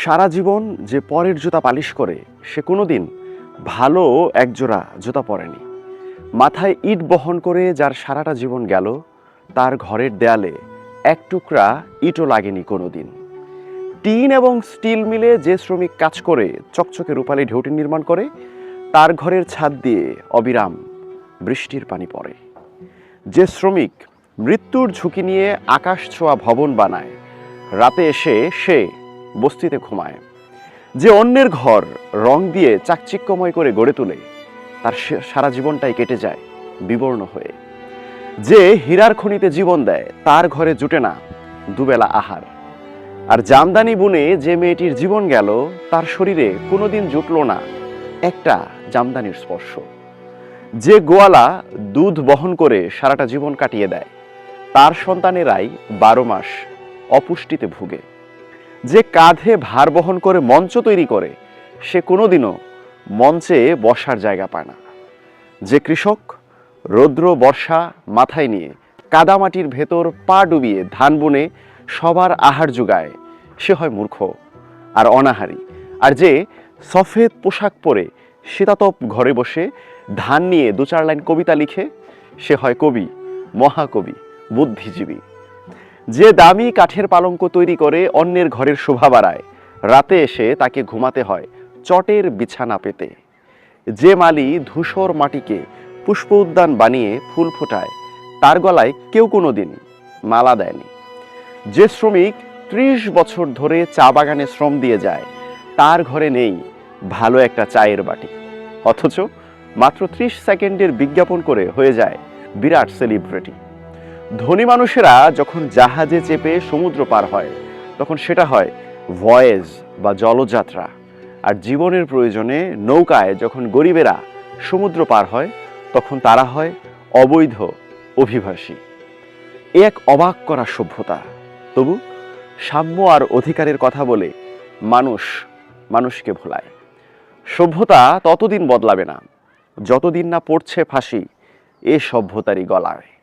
সারা জীবন যে পরের জুতা পালিশ করে, সে কোনোদিন ভালো একজোড়া জুতা পরেনি। মাথায় ইট বহন করে যার সারাটা জীবন গেল, তার ঘরের দেয়ালে এক টুকরা ইটও লাগেনি কোনোদিন। টিন এবং স্টিল মিলে যে শ্রমিক কাজ করে, চকচকে রূপালী ঢেউটি নির্মাণ করে, তার ঘরের ছাদ দিয়ে অবিরাম বৃষ্টির পানি পড়ে। যে শ্রমিক মৃত্যুর ঝুঁকি নিয়ে আকাশ ছোঁয়া ভবন বানায়, রাতে এসে সে বস্তিতে ঘুমায়। যে অন্যের ঘর রং দিয়ে চাকচিক্যময় করে গড়ে তোলে, তার সারা জীবনটাই কেটে যায়, বিবর্ণ হয়ে। যে হীরার খনিতে জীবন দেয়, তার ঘরে জুটে না, দুবেলা আহার। আর জামদানি বুনে যে মেয়েটির জীবন গেল, তার শরীরে কোনোদিন জুটল না একটা জামদানির স্পর্শ। যে গোয়ালা দুধ বহন করে সারাটা জীবন কাটিয়ে দেয়, তার সন্তানেরাই বারো মাস অপুষ্টিতে ভুগে। যে কাঁধে ভার বহন করে মঞ্চ তৈরি করে, সে কোনোদিনও মঞ্চে বসার জায়গা পায় না। যে কৃষক রৌদ্র বর্ষা মাথায় নিয়ে কাদামাটির ভেতর পা ডুবিয়ে ধান বুনে সবার আহার যোগায়, সে হয় মূর্খ আর অনাহারী। আর যে সফেদ পোশাক পরে শীতাতপ ঘরে বসে ধান নিয়ে দু চার লাইন কবিতা লিখে, সে হয় কবি, মহাকবি, বুদ্ধিজীবী। যে দামি কাঠের পালঙ্ক তৈরি করে অন্যের ঘরের শোভা বাড়ায়, রাতে এসে তাকে ঘুমাতে হয় চটের বিছানা পেতে। যে মালি ধূসর মাটিকে পুষ্প উদ্যান বানিয়ে ফুল ফোটায়, তার গলায় কেউ কোনো দিন মালা দেয়নি। যে শ্রমিক ত্রিশ বছর ধরে চা বাগানে শ্রম দিয়ে যায়, তার ঘরে নেই ভালো একটা চায়ের বাটি। অথচ মাত্র ত্রিশ সেকেন্ডের বিজ্ঞাপন করে হয়ে যায় বিরাট সেলিব্রিটি। ধনী মানুষেরা যখন জাহাজে চেপে সমুদ্র পার হয়, তখন সেটা হয় ভয়েজ বা জলযাত্রা। আর জীবনের প্রয়োজনে নৌকায় যখন গরিবেরা সমুদ্র পার হয়, তখন তারা হয় অবৈধ অভিবাসী। এ এক অবাক করা সভ্যতা। তবু সাম্য আর অধিকারের কথা বলে মানুষ মানুষকে ভোলায়। সভ্যতা ততদিন বদলাবে না। যতদিন না পড়ছে ফাঁসি, এ সভ্যতারই গলায়।